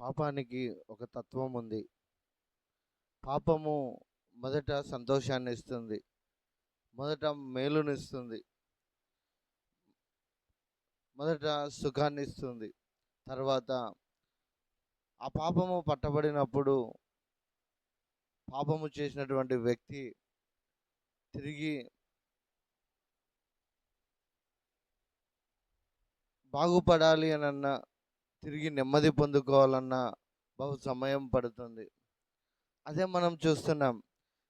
పాపానికి ఒక తత్వం ఉంది. పాపము మొదట సంతోషాన్ని ఇస్తుంది. మొదట మేలునిస్తుంది మొదట సుఖాన్ని ఇస్తుంది. తర్వాత ఆ పాపము పట్టబడినప్పుడు పాపము చేసినటువంటి వ్యక్తి తిరిగి బాగుపడాలి అని అన్న తిరిగి నెమ్మది పొందుకోవాలన్నా బహు సమయం పడుతుంది. అదే మనం చూస్తున్నాం.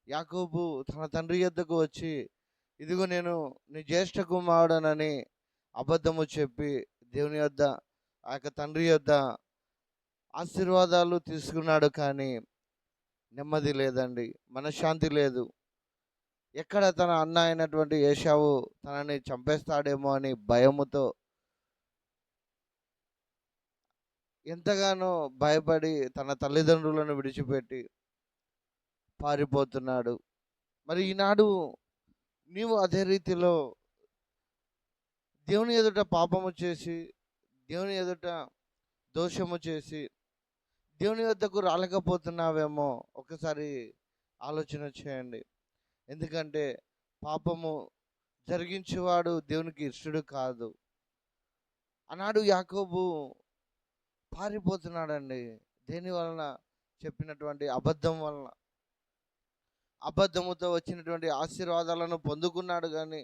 యాకోబు తన తండ్రి యొద్దకు వచ్చి ఇదిగో నేను నీ జ్యేష్ఠ కుమారుడనని అబద్ధము చెప్పి దేవుని యొద్ద ఆ యొక్క తండ్రి యొద్ద ఆశీర్వాదాలు తీసుకున్నాడు కానీ నెమ్మది లేదండి మనశ్శాంతి లేదు. ఎక్కడ తన అన్న అయినటువంటి ఏషావు తనని చంపేస్తాడేమో అని భయముతో ఎంతగానో భయపడి తన తల్లిదండ్రులను విడిచిపెట్టి పారిపోతున్నాడు. మరి ఈనాడు నీవు అదే రీతిలో దేవుని ఎదుట పాపము చేసి దేవుని ఎదుట దోషము చేసి దేవుని వద్దకు రాలేకపోతున్నావేమో ఒకసారి ఆలోచన చేయండి. ఎందుకంటే పాపము జరిగించేవాడు దేవునికి ఇష్టడు కాదు. అన్నాడు యాకోబు పారిపోతున్నాడండి. దేని వలన? చెప్పినటువంటి అబద్ధం వలన. అబద్ధముతో వచ్చినటువంటి ఆశీర్వాదాలను పొందుకున్నాడు కానీ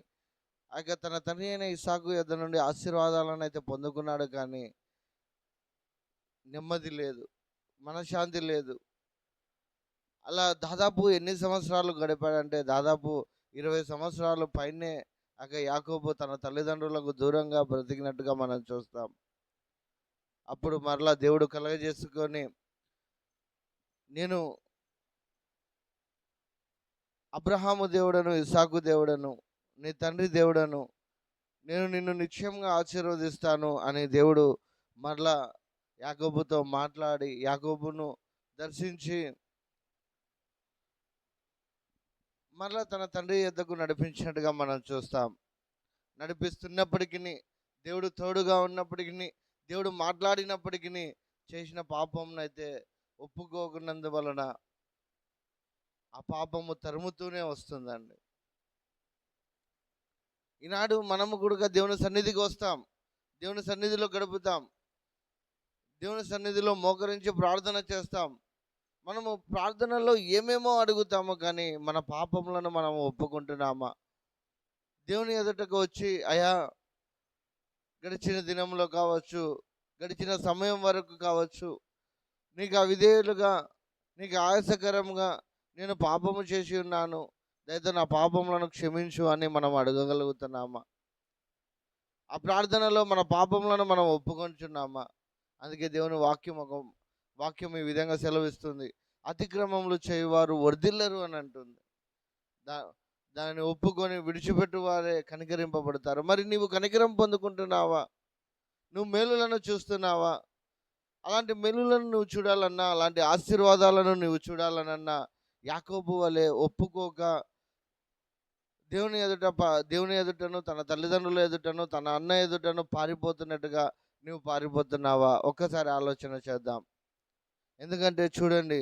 ఆ తన తండ్రి అయిన ఇసాకు యొద్ నుండి ఆశీర్వాదాలను అయితే పొందుకున్నాడు కానీ నెమ్మది లేదు మనశ్శాంతి లేదు. అలా దాదాపు ఎన్ని సంవత్సరాలు గడిపాడంటే దాదాపు ఇరవై సంవత్సరాలు పైనే అక యాకోబు తన తల్లిదండ్రులకు దూరంగా బ్రతికినట్టుగా మనం చూస్తాం. అప్పుడు మరలా దేవుడు కలగజేసుకొని నేను అబ్రహాము దేవుడను ఇసాకు దేవుడను నీ తండ్రి దేవుడను నేను నిన్ను నిశ్చయంగా ఆశీర్వదిస్తాను అని దేవుడు మరలా యాకోబుతో మాట్లాడి యాకోబును దర్శించి మరలా తన తండ్రి యొద్దకు నడిపించినట్టుగా మనం చూస్తాం. నడిపిస్తున్నప్పటికీ దేవుడు తోడుగా ఉన్నప్పటికీ దేవుడు మాట్లాడినప్పటికీ చేసిన పాపం అయితే ఒప్పుకోకున్నందువలన ఆ పాపము తరుముతూనే వస్తుందండి. ఈనాడు మనము కూడా దేవుని సన్నిధికి వస్తాం. దేవుని సన్నిధిలో గడుపుతాం. దేవుని సన్నిధిలో మోకరించి ప్రార్థన చేస్తాం. మనము ప్రార్థనలో ఏమేమో అడుగుతాము కానీ మన పాపములను మనం ఒప్పుకుంటున్నామా? దేవుని ఎదుటకు వచ్చి అయా గడిచిన దినంలో కావచ్చు గడిచిన సమయం వరకు కావచ్చు నీకు అవిధేయులుగా నీకు ఆయాసకరంగా నేను పాపము చేసి ఉన్నాను దయతో నా పాపములను క్షమించు అని మనం అడగగలుగుతున్నామా? ఆ ప్రార్థనలో మన పాపములను మనం ఒప్పుకొంచున్నామా? అందుకే దేవుని వాక్యం ఒక వాక్యం ఈ విధంగా సెలవిస్తుంది. అతిక్రమములు చేయవారు వర్ధిల్లరు అని అంటుంది. దా దానిని ఒప్పుకొని విడిచిపెట్టు వారే కనికరింపబడతారు. మరి నీవు కనికరం పొందుకుంటున్నావా? నువ్వు మేలులను చూస్తున్నావా? అలాంటి మేలులను నువ్వు చూడాలన్నా అలాంటి ఆశీర్వాదాలను నువ్వు చూడాలనన్నా యాకోబు వలె ఒప్పుకోక దేవుని ఎదుట దేవుని ఎదుటను తన తల్లిదండ్రుల ఎదుటను తన అన్న ఎదుటను పారిపోతున్నట్టుగా నువ్వు పారిపోతున్నావా? ఒక్కసారి ఆలోచన చేద్దాం. ఎందుకంటే చూడండి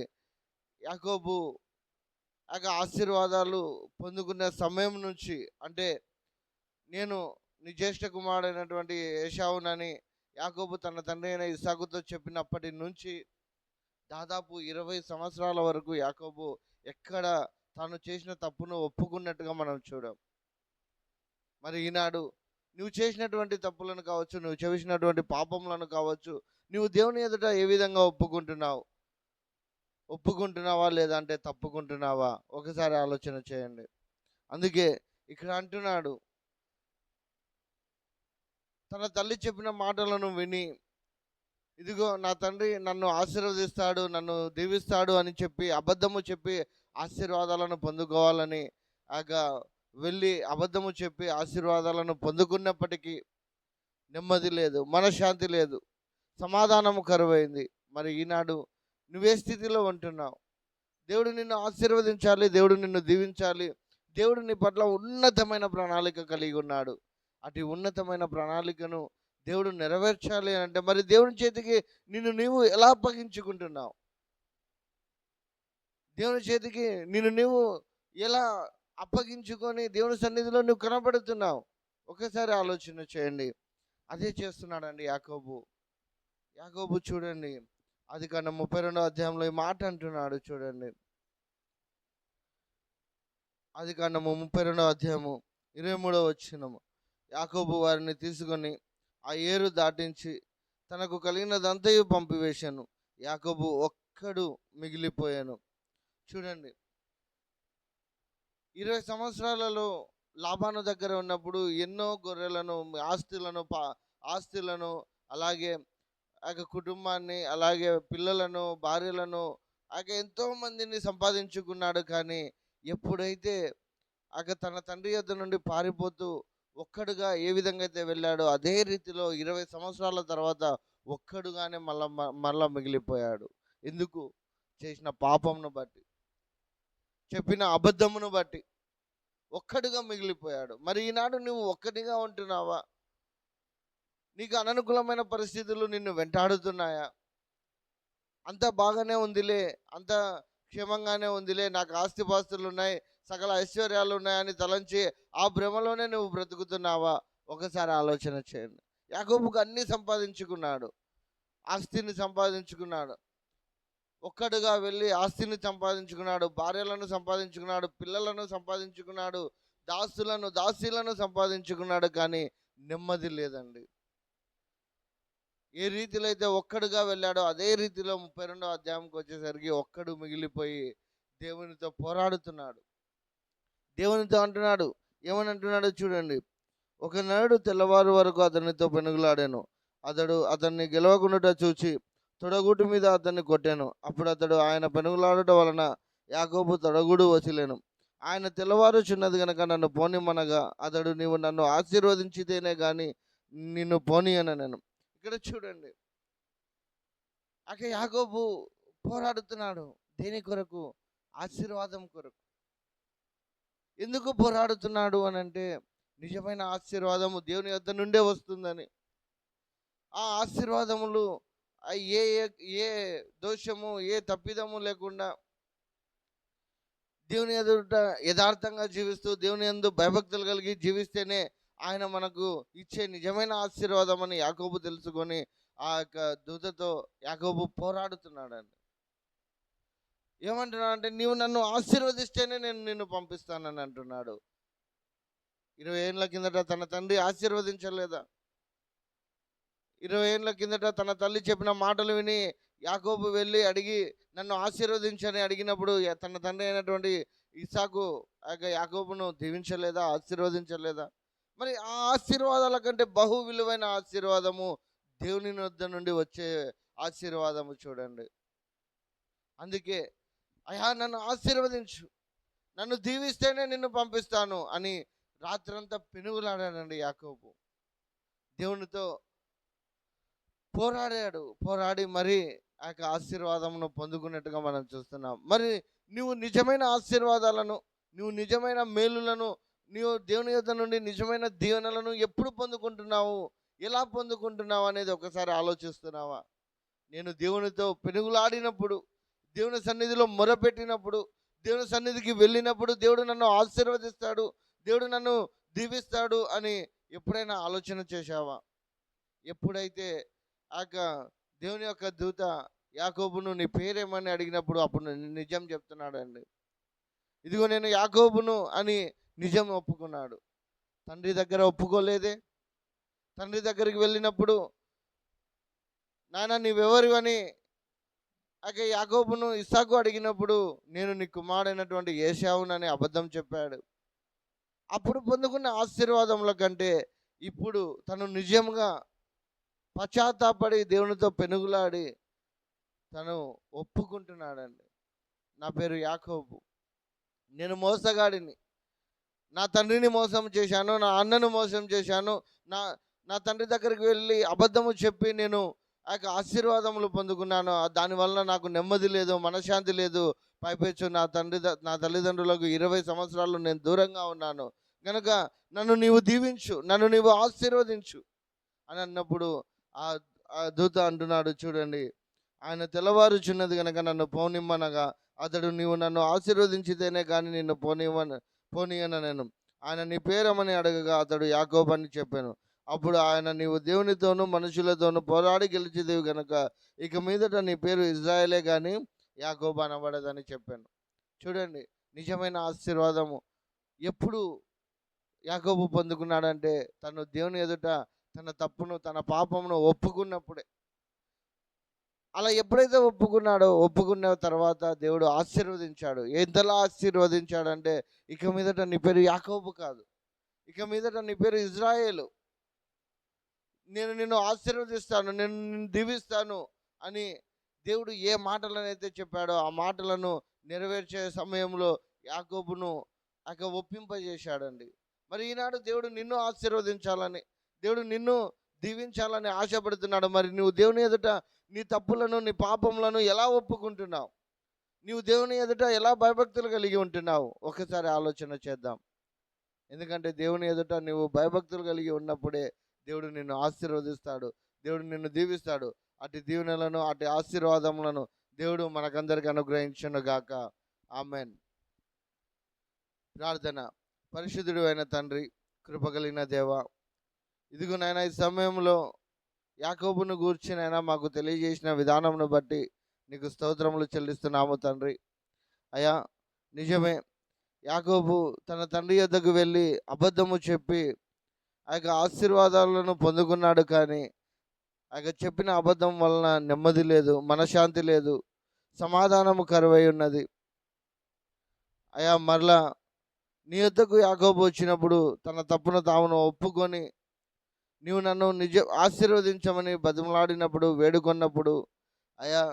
యాకోబు ఆ ఆశీర్వాదాలు పొందుకునే సమయం నుంచి అంటే నేను నీ జ్యేష్ఠ కుమారుడైనటువంటి ఏషావునని యాకోబు తన తండ్రి అయిన ఇసాకుతో చెప్పినప్పటి నుంచి దాదాపు ఇరవై సంవత్సరాల వరకు యాకోబు ఎక్కడ తాను చేసిన తప్పును ఒప్పుకున్నట్టుగా మనం చూడం. మరి ఈనాడు నువ్వు చేసినటువంటి తప్పులను కావచ్చు నువ్వు చేసినటువంటి పాపములను కావచ్చు నువ్వు దేవుని ఎదుట ఏ విధంగా ఒప్పుకుంటున్నావు? ఒప్పుకుంటున్నావా లేదంటే తప్పుకుంటున్నావా? ఒకసారి ఆలోచన చేయండి. అందుకే ఇక్కడ అంటున్నాడు తన తల్లి చెప్పిన మాటలను విని ఇదిగో నా తండ్రి నన్ను ఆశీర్వదిస్తాడు నన్ను దీవిస్తాడు అని చెప్పి అబద్ధము చెప్పి ఆశీర్వాదాలను పొందుకోవాలని ఆగ వెళ్ళి అబద్ధము చెప్పి ఆశీర్వాదాలను పొందుకున్నప్పటికీ నెమ్మది లేదు మనశ్శాంతి లేదు. సమాధానము కరువైంది. మరి ఈనాడు నువ్వే స్థితిలో ఉంటున్నావు. దేవుడు నిన్ను ఆశీర్వదించాలి దేవుడు నిన్ను దీవించాలి. దేవుడు నీ పట్ల ఉన్నతమైన ప్రణాళిక కలిగి ఉన్నాడు. అటు ఉన్నతమైన ప్రణాళికను దేవుడు నెరవేర్చాలి అని అంటే మరి దేవుని చేతికి నిన్ను నీవు ఎలా అప్పగించుకుంటున్నావు? దేవుని చేతికి నిన్ను నీవు ఎలా అప్పగించుకొని దేవుని సన్నిధిలో నువ్వు కనబడుతున్నావు? ఒకసారి ఆలోచన చేయండి. అదే చేస్తున్నాడండి యాకోబు. యాకోబు చూడండి. అది కన్నా ముప్పై రెండో అధ్యాయంలో ఈ మాట అంటున్నాడు చూడండి. అది కాండము ముప్పై రెండవ అధ్యాయము ఇరవై మూడవ వచ్చినము యాకోబు వారిని తీసుకొని ఆ ఏరు దాటించి తనకు కలిగినదంతయు పంపివేశాను. యాకోబు ఒక్కడు మిగిలిపోయాను. చూడండి. ఇరవై సంవత్సరాలలో లాభాను దగ్గర ఉన్నప్పుడు ఎన్నో గొర్రెలను ఆస్తులను పా ఆస్తులను అలాగే ఆ కుటుంబాన్ని అలాగే పిల్లలను భార్యలను ఆక ఎంతో మందిని సంపాదించుకున్నాడు. కానీ ఎప్పుడైతే ఆక తన తండ్రి యొద్ద నుండి పారిపోతూ ఒక్కడుగా ఏ విధంగా అయితే వెళ్ళాడో అదే రీతిలో ఇరవై సంవత్సరాల తర్వాత ఒక్కడుగానే మళ్ళా మ- మళ్ళా మిగిలిపోయాడు. ఎందుకు? చేసిన పాపమును బట్టి. చెప్పిన అబద్ధమును బట్టి ఒక్కడుగా మిగిలిపోయాడు. మరి ఈనాడు నువ్వు ఒక్కటిగా ఉంటున్నావా? నీకు అననుకూలమైన పరిస్థితులు నిన్ను వెంటాడుతున్నాయా? అంత బాగానే ఉందిలే అంత క్షేమంగానే ఉందిలే నాకు ఆస్తిపాస్తులు ఉన్నాయి సకల ఐశ్వర్యాలు ఉన్నాయని తలంచి ఆ భ్రమలోనే నువ్వు బ్రతుకుతున్నావా? ఒకసారి ఆలోచన చేయండి. యాకోబుకు అన్నీ సంపాదించుకున్నాడు ఆస్తిని సంపాదించుకున్నాడు ఒక్కడుగా వెళ్ళి ఆస్తిని సంపాదించుకున్నాడు భార్యలను సంపాదించుకున్నాడు పిల్లలను సంపాదించుకున్నాడు దాసులను దాసీలను సంపాదించుకున్నాడు కానీ నెమ్మది లేదండి. ఏ రీతిలో అయితే ఒక్కడుగా వెళ్ళాడో అదే రీతిలో ముప్పై రెండో అధ్యాయంకి వచ్చేసరికి ఒక్కడు మిగిలిపోయి దేవునితో పోరాడుతున్నాడు. దేవునితో అంటున్నాడు ఏమని అంటున్నాడో చూడండి. ఒకనాడు తెల్లవారు వరకు అతనితో పెనుగులాడాను. అతడు అతన్ని గెలవకుండా చూచి తొడగుటు మీద అతన్ని కొట్టాను. అప్పుడు అతడు ఆయన పెనుగులాడుట వలన యాకోబు తొడగుడు వసిలేను. ఆయన తెల్లవారుచున్నది గనక నన్ను పోనిమ్మనగా అతడు నీవు నన్ను ఆశీర్వదించితేనే కానీ నిన్ను పోనీయను నేను ఇక్కడ చూడండి. అక్కడ యాగోబు పోరాడుతున్నాడు. దేని కొరకు? ఆశీర్వాదం కొరకు. ఎందుకు పోరాడుతున్నాడు అని అంటే నిజమైన ఆశీర్వాదము దేవుని యొద్ద నుండే వస్తుందని. ఆ ఆశీర్వాదములు ఏ ఏ- ఏ దోషము ఏ తప్పిదము లేకుండా దేవుని ఎదుట యథార్థంగా జీవిస్తూ దేవుని ఎందు భయభక్తులు కలిగి జీవిస్తేనే ఆయన మనకు ఇచ్చే నిజమైన ఆశీర్వాదం అని యాకోబు తెలుసుకొని ఆ యొక్క దూతతో యాకోబు పోరాడుతున్నాడండి. ఏమంటున్నాడు అంటే నీవు నన్ను ఆశీర్వదిస్తేనే నేను నిన్ను పంపిస్తానని అంటున్నాడు. ఇరవై ఏళ్ళ కిందట తన తండ్రి ఆశీర్వదించలేదా? ఇరవై ఏళ్ళ కిందట తన తల్లి చెప్పిన మాటలు విని యాకోబు వెళ్ళి అడిగి నన్ను ఆశీర్వదించని అడిగినప్పుడు తన తండ్రి అయినటువంటి ఇసాకు ఆ యొక్క యాకోబును దీవించలేదా? ఆశీర్వదించలేదా? మరి ఆ ఆశీర్వాదాల కంటే బహు విలువైన ఆశీర్వాదము దేవుని వద్ద నుండి వచ్చే ఆశీర్వాదము చూడండి. అందుకే అయా నన్ను ఆశీర్వదించు. నన్ను దీవిస్తేనే నిన్ను పంపిస్తాను అని రాత్రంతా పెనుగులాడాడండి యాకోబు. దేవునితో పోరాడాడు. పోరాడి మరి ఆ యొక్క ఆశీర్వాదమును పొందుకున్నట్టుగా మనం చూస్తున్నాం. మరి నువ్వు నిజమైన ఆశీర్వాదాలను నువ్వు నిజమైన మేలులను నీవు దేవుని యొద్ద నుండి నిజమైన దీవెనలను ఎప్పుడు పొందుకుంటున్నావు? ఎలా పొందుకుంటున్నావు అనేది ఒకసారి ఆలోచిస్తున్నావా? నేను దేవునితో పెనుగులాడినప్పుడు దేవుని సన్నిధిలో మొరపెట్టినప్పుడు దేవుని సన్నిధికి వెళ్ళినప్పుడు దేవుడు నన్ను ఆశీర్వదిస్తాడు దేవుడు నన్ను దీవిస్తాడు అని ఎప్పుడైనా ఆలోచన చేశావా? ఎప్పుడైతే ఆ యొక్క దేవుని యొక్క దూత యాకోబును నీ పేరేమని అడిగినప్పుడు అప్పుడు నిజం చెప్తున్నాడు అండి ఇదిగో నేను యాకోబును అని నిజం ఒప్పుకున్నాడు. తండ్రి దగ్గర ఒప్పుకోలేదే. తండ్రి దగ్గరికి వెళ్ళినప్పుడు నాయన నీవెవరివని అక యాకోబును ఇస్సాకు అడిగినప్పుడు నేను నీ కుమారుడైనటువంటి ఏషావునని అబద్ధం చెప్పాడు. అప్పుడు పొందుకున్న ఆశీర్వాదముల కంటే ఇప్పుడు తను నిజంగా పశ్చాత్తాపడి దేవునితో పెనుగులాడి తను ఒప్పుకుంటున్నాడండి. నా పేరు యాకోబు. నేను మోసగాడిని. నా తండ్రిని మోసం చేశాను నా అన్నను మోసం చేశాను నా నా తండ్రి దగ్గరికి వెళ్ళి అబద్ధము చెప్పి నేను ఆ యొక్క ఆశీర్వాదములు పొందుకున్నాను. దానివల్ల నాకు నెమ్మది లేదు మనశ్శాంతి లేదు. పైపెచ్చు నా తండ్రి నా తల్లిదండ్రులకు ఇరవై సంవత్సరాలు నేను దూరంగా ఉన్నాను. కనుక నన్ను నీవు దీవించు నన్ను నీవు ఆశీర్వదించు అని అన్నప్పుడు ఆ ఆ దూత అంటున్నాడు చూడండి. ఆయన తెల్లవారుచున్నది కనుక నన్ను పోనిమ్మనగా అతడు నీవు నన్ను ఆశీర్వదించితేనే కానీ నిన్ను పోనివ్వను. పోనీయన నేను ఆయన నీ పేరమని అడగగా అతడు యాకోబ్ అని చెప్పాను. అప్పుడు ఆయన నీవు దేవునితోనూ మనుషులతోనూ పోరాడి గెలిచిదేవి గనక ఇక మీదట నీ పేరు ఇజ్రాయలే కానీ యాకోబ్ అనబడదని చెప్పాను. చూడండి నిజమైన ఆశీర్వాదము. ఎప్పుడు యాకోబు పొందుకున్నాడంటే తను దేవుని ఎదుట తన తప్పును తన పాపమును ఒప్పుకున్నప్పుడే. అలా ఎప్పుడైతే ఒప్పుకున్నాడో ఒప్పుకున్న తర్వాత దేవుడు ఆశీర్వదించాడు. ఎంతలా ఆశీర్వదించాడంటే ఇక మీదట నీ పేరు యాకోబు కాదు. ఇక మీదట నీ పేరు ఇజ్రాయేలు. నేను నిన్ను ఆశీర్వదిస్తాను నేను నిన్ను దీవిస్తాను అని దేవుడు ఏ మాటలనైతే చెప్పాడో ఆ మాటలను నెరవేర్చే సమయంలో యాకోబును ఆక ఒప్పింపజేశాడండి. మరి ఈనాడు దేవుడు నిన్ను ఆశీర్వదించాలని దేవుడు నిన్ను దీవించాలని ఆశపడుతున్నాడు. మరి నువ్వు దేవుని ఎదుట నీ తప్పులను నీ పాపములను ఎలా ఒప్పుకుంటున్నావు? నీవు దేవుని ఎదుట ఎలా భయభక్తులు కలిగి ఉంటున్నావు? ఒకసారి ఆలోచన చేద్దాం. ఎందుకంటే దేవుని ఎదుట నువ్వు భయభక్తులు కలిగి ఉన్నప్పుడే దేవుడు నిన్ను ఆశీర్వదిస్తాడు దేవుడు నిన్ను దీవిస్తాడు. అటు దీవెనలను అటు ఆశీర్వాదములను దేవుడు మనకందరికి అనుగ్రహించను గాక. ఆమెన్. ప్రార్థన. పరిశుద్ధుడు అయిన తండ్రి కృపగలిగిన దేవ ఇదిగో నాయన ఈ సమయంలో యాకోబును గూర్చినైనా మాకు తెలియజేసిన విధానమును బట్టి నీకు స్తోత్రములు చెల్లిస్తున్నాము తండ్రి. అయా నిజమే. యాకోబు తన తండ్రి యొద్దకు వెళ్ళి అబద్ధము చెప్పి ఆ యొక్క ఆశీర్వాదాలను పొందుకున్నాడు కానీ ఆ యొక్క చెప్పిన అబద్ధం వలన నెమ్మది లేదు మనశ్శాంతి లేదు సమాధానము కరువై ఉన్నది. అయా మరలా నీ యొద్దకు యాకోబు వచ్చినప్పుడు తన తప్పును తామును ఒప్పుకొని నీవు నన్ను నిజ ఆశీర్వదించమని బతిమలాడినప్పుడు వేడుకొన్నప్పుడు అయా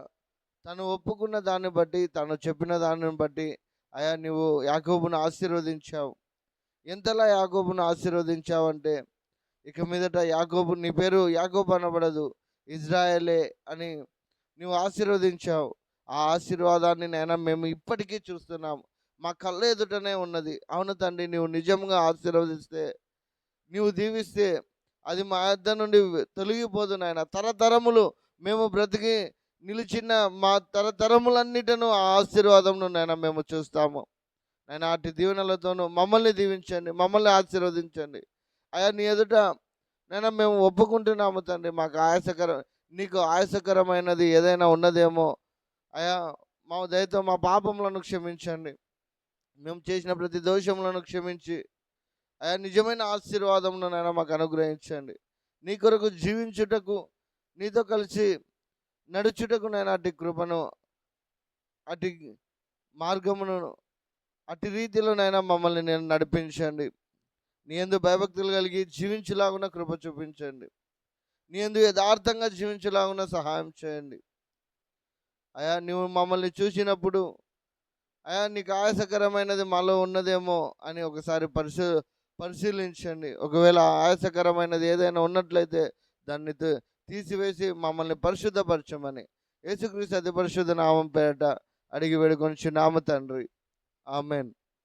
తను ఒప్పుకున్న దాన్ని బట్టి తను చెప్పిన దానిని బట్టి అయా నీవు యాకోబును ఆశీర్వదించావు. ఎంతలా యాకోబును ఆశీర్వదించావంటే ఇక మీదట యాకోబు నీ పేరు యాకోబు అనబడదు ఇజ్రాయలే అని నువ్వు ఆశీర్వదించావు. ఆ ఆశీర్వాదాన్ని నేను మేము ఇప్పటికీ చూస్తున్నాం. మా కళ్ళ ఎదుటనే ఉన్నది. అవును తండ్రి నువ్వు నిజంగా ఆశీర్వదిస్తే నీవు దీవిస్తే అది మా యొద్ద నుండి తొలగిపోదు నాయన. తరతరములు మేము బ్రతికి నిలిచిన మా తరతరములన్నిటను ఆ ఆశీర్వాదంను నాయన మేము చూస్తాము. నాయన అటు దీవెనలతోనూ మమ్మల్ని దీవించండి మమ్మల్ని ఆశీర్వదించండి. అయా నీ ఎదుట నేను మేము ఒప్పుకుంటున్నాము తండ్రి. మాకు ఆయాసకరం నీకు ఆయాసకరమైనది ఏదైనా ఉన్నదేమో అయా మా దయతో మా పాపములను క్షమించండి. మేము చేసిన ప్రతి దోషములను క్షమించి అయా నిజమైన ఆశీర్వాదమును నాయన మాకు అనుగ్రహించండి. నీ కొరకు జీవించుటకు నీతో కలిసి నడుచుటకు నేను అటు కృపను అటు మార్గమును అటు రీతిలోనైనా మమ్మల్ని నేను నడిపించండి. నీ ఎందు భయభక్తులు కలిగి జీవించలాగున కృప చూపించండి. నీ ఎందు యథార్థంగా జీవించలాగున సహాయం చేయండి. అయా నువ్వు మమ్మల్ని చూసినప్పుడు అయా నీకు ఆయాసకరమైనది మాలో ఉన్నదేమో అని ఒకసారి పరిశో పరిశీలించండి. ఒకవేళ ఆయాసకరమైనది ఏదైనా ఉన్నట్లయితే దాన్ని తీసివేసి మమ్మల్ని పరిశుద్ధపరచమని. యేసుక్రీస్తు అతి పరిశుద్ధ నామం పేరట అడిగి వేడుకొని నామ తండ్రి. ఆమెన్.